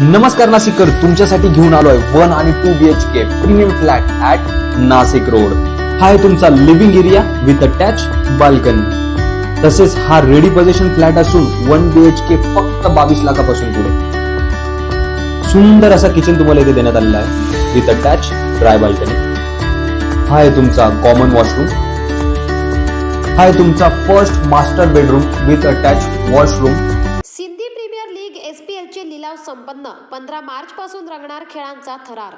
नमस्कार नाशिककर तुमच्यासाठी घेऊन आलोय वन आणि two B H K premium flat at Nashik road. हा आहे तुमचा living area with attach balcony तसेच हा रेडी पोझिशन फ्लॅट असून वन बी एच के फक्त बावीस लाखापासून पुढे. सुंदर असा किचन तुम्हाला इथे देण्यात आलेला आहे विथ अटॅच ड्राय बाल्कनी हा आहे तुमचा कॉमन वॉशरूम हा आहे तुमचा first master bedroom with attach washroom लिलाव संपन्न. पंधरा मार्चपासून रंगणार खेळांचा थरार.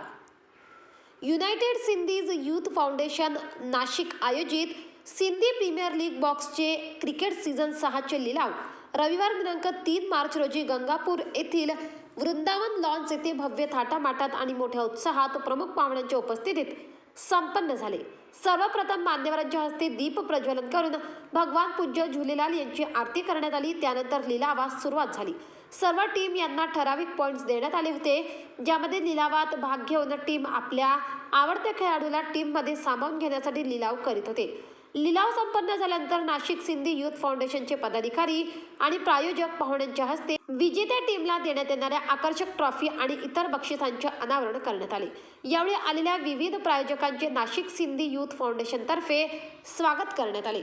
United Sindhis youth foundation Nashik आयोजित सिंधी प्रीमियर लीग बॉक्सचे क्रिकेट सीझन सहाचे लिलाव. रविवार दिनांक तीन मार्च रोजी गंगापूर येथील वृंदावन लॉन्स येथे भव्य थाटामाटात आणि मोठ्या उत्साहात प्रमुख पाहुण्यांच्या उपस्थितीत संपन्न झाले. सर्वप्रथम मान्यवरांच्या हस्ते दीप प्रज्वलन करून भगवान पूज्य झुलेलाल यांची आरती करण्यात आली. त्यानंतर लिलावास सुरुवात झाली. सर्व टीम यांना ठराविक पॉईंट्स देण्यात आले होते. ज्यामध्ये लिलावात भाग घेऊन टीम आपल्या आवडत्या खेळाडूला टीममध्ये सामावून घेण्यासाठी लिलाव करीत होते. लिलाव संपन्न झाल्यानंतर नाशिक सिंधी युथ फाउंडेशनचे पदाधिकारी आणि प्रायोजक पाहुण्यांच्या हस्ते विजेत्या टीमला देण्यात येणाऱ्या आकर्षक ट्रॉफी आणि इतर बक्षिसांचे अनावरण करण्यात आले. यावेळी आलेल्या विविध प्रायोजकांचे नाशिक सिंधी युथ फाउंडेशनतर्फे स्वागत करण्यात आले.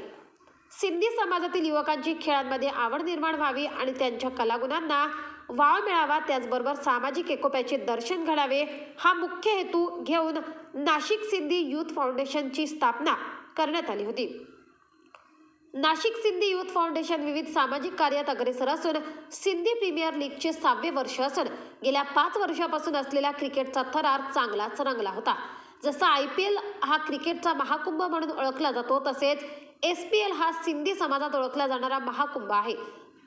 सिंधी समाजातील युवकांची खेळांमध्ये आवड निर्माण व्हावी आणि त्यांच्या कलागुणांना वाव मिळावा त्याचबरोबर सामाजिक एकोप्याचे दर्शन घडावे हा मुख्य हेतू घेऊन नाशिक सिंधी युथ फाउंडेशनची स्थापना करण्यात आली होती. नाशिक सिंधी युथ फाउंडेशन विविध सामाजिक कार्यात अग्रेसर असून सिंधी प्रीमियर लीगचे सहावे वर्ष असून गेल्या पाच वर्षापासून असलेला क्रिकेटचा थरार चांगलाच रंगला होता. जसा आय पी एल हा क्रिकेटचा महाकुंभ म्हणून ओळखला जातो तसेच एस पी एल हा सिंधी समाजात ओळखला जाणारा महाकुंभ आहे.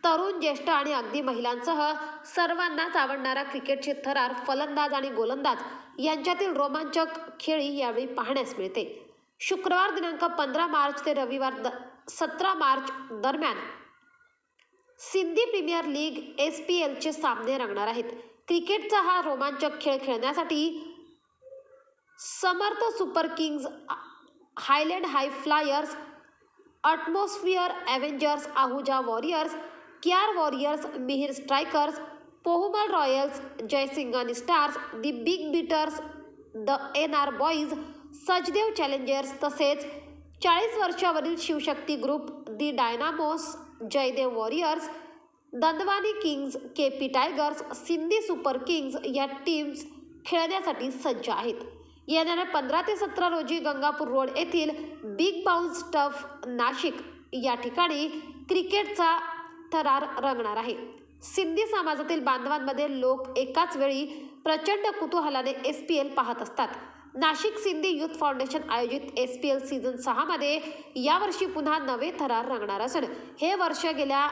तरुण ज्येष्ठ आणि अगदी महिलांसह सर्वांनाच आवडणारा क्रिकेटचे थरार फलंदाज आणि गोलंदाज यांच्यातील रोमांचक खेळी यावेळी पाहण्यास मिळते. शुक्रवार दिनांक पंधरा मार्च ते रविवार द सतरा मार्च दरम्यान Sindhi premier league S P एलचे सामने रंगणार आहेत. क्रिकेटचा हा रोमांचक खेळ खेळण्यासाठी Samarth super kings highland high flyers atmosphere avengers Ahuja warriors Kyarr warriors Mihir strikers Pohumal royals Jaisingani stars the big beaters the N R boys Sachdev challengers तसेच चाळीस वर्षावरील Shivshakti group the dynamos Jaidev warriors Dandwani kings K P tigers Sindhi super kings या teams खेळण्यासाठी सज्ज आहेत. येणाऱ्या पंधरा ते सतरा रोजी गंगापूर रोड येथील बिग बाउन्स टफ नाशिक या ठिकाणी क्रिकेटचा थरार रंगणार आहे. सिंधी समाजातील बांधवांमध्ये लोक एकाच वेळी प्रचंड कुतूहलाने एस पी एल पाहत असतात. नाशिक सिंधी युथ फाउंडेशन आयोजित एस पी एल सीझन सहामध्ये यावर्षी पुन्हा नवे थरार रंगणार असून हे वर्ष गेल्या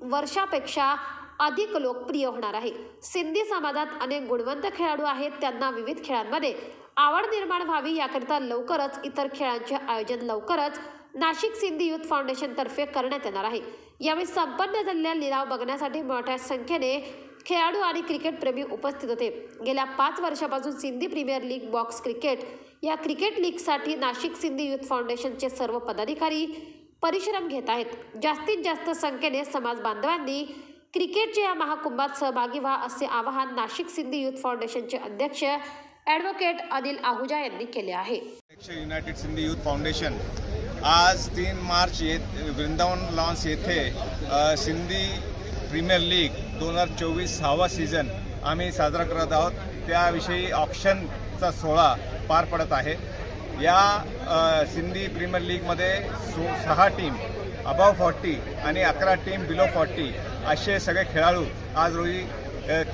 वर्षापेक्षा अधिक लोकप्रिय होणार आहे. सिंधी समाजात अनेक गुणवंत खेळाडू आहेत. त्यांना विविध खेळांमध्ये आवड निर्माण व्हावी याकरिता लवकरच इतर खेळांचे आयोजन लवकरच नाशिक सिंधी युथ फाउंडेशनतर्फे करण्यात येणार आहे. यावेळी संपन्न झालेल्या लिलाव बघण्यासाठी मोठ्या संख्येने खेळाडू आणि क्रिकेटप्रेमी उपस्थित होते. गेल्या पाच वर्षापासून Sindhi premier league box cricket या क्रिकेट लीगसाठी नाशिक सिंधी युथ फाउंडेशनचे सर्व पदाधिकारी परिश्रम घेत आहेत. जास्तीत जास्त संख्येने समाज बांधवांनी क्रिकेटच्या या महाकुंभात सहभागी व्हा असे आवाहन नाशिक सिंधी युथ फाउंडेशनचे अध्यक्ष ॲडव्होकेट अनिल आहुजा यांनी केले आहे. युनायटेड सिंधी युथ फाउंडेशन आज तीन मार्च येत वृंदावन लॉन्स येथे सिंधी प्रीमियर लीग दोन हजार चोवीस सहावा सीझन आम्ही साजरा करत आहोत. त्याविषयी ऑप्शनचा सोहळा पार पडत आहे. या सिंधी प्रीमियर लीगमध्ये सो सहा टीम अबाव फॉर्टी आणि अकरा टीम बिलो फॉर्टी असे सगळे खेळाडू आज रोजी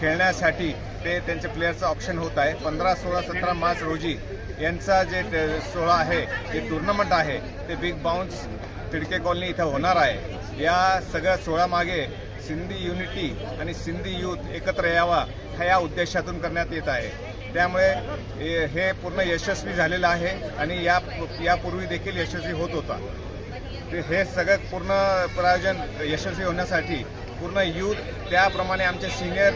खेळण्यासाठी ते त्यांचे प्लेयरचं ऑप्शन होत आहे. पंधरा सोळा सतरा मार्च रोजी यांचा जे ट- सोहळा आहे जे टुर्नामेंट आहे ते बिग बाउन्स तिडके कॉलनी इथं होणार आहे. या सगळ्या सोहळ्यामागे सिंधी युनिटी आणि सिंधी यूथ एकत्र यावा ह्या या उद्देशातून करण्यात येत आहे. त्यामुळे हे- हे पूर्ण यशस्वी झालेलं आहे आणि या यापूर्वी देखील यशस्वी होत होता. ते हे सगळं पूर्ण प्रायोजन यशस्वी होण्यासाठी पूर्ण यूथ त्याप्रमाणे आमचे सिनियर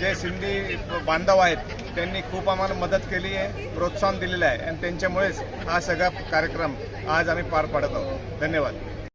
जे सिंधी बांधव आहेत त्यांनी खूप आम्हाला मदत केली आहे प्रोत्साहन दिलेलं आहे. आणि त्यांच्यामुळेच हा सगळा कार्यक्रम आज आम्ही पार पाडत आहोत. धन्यवाद.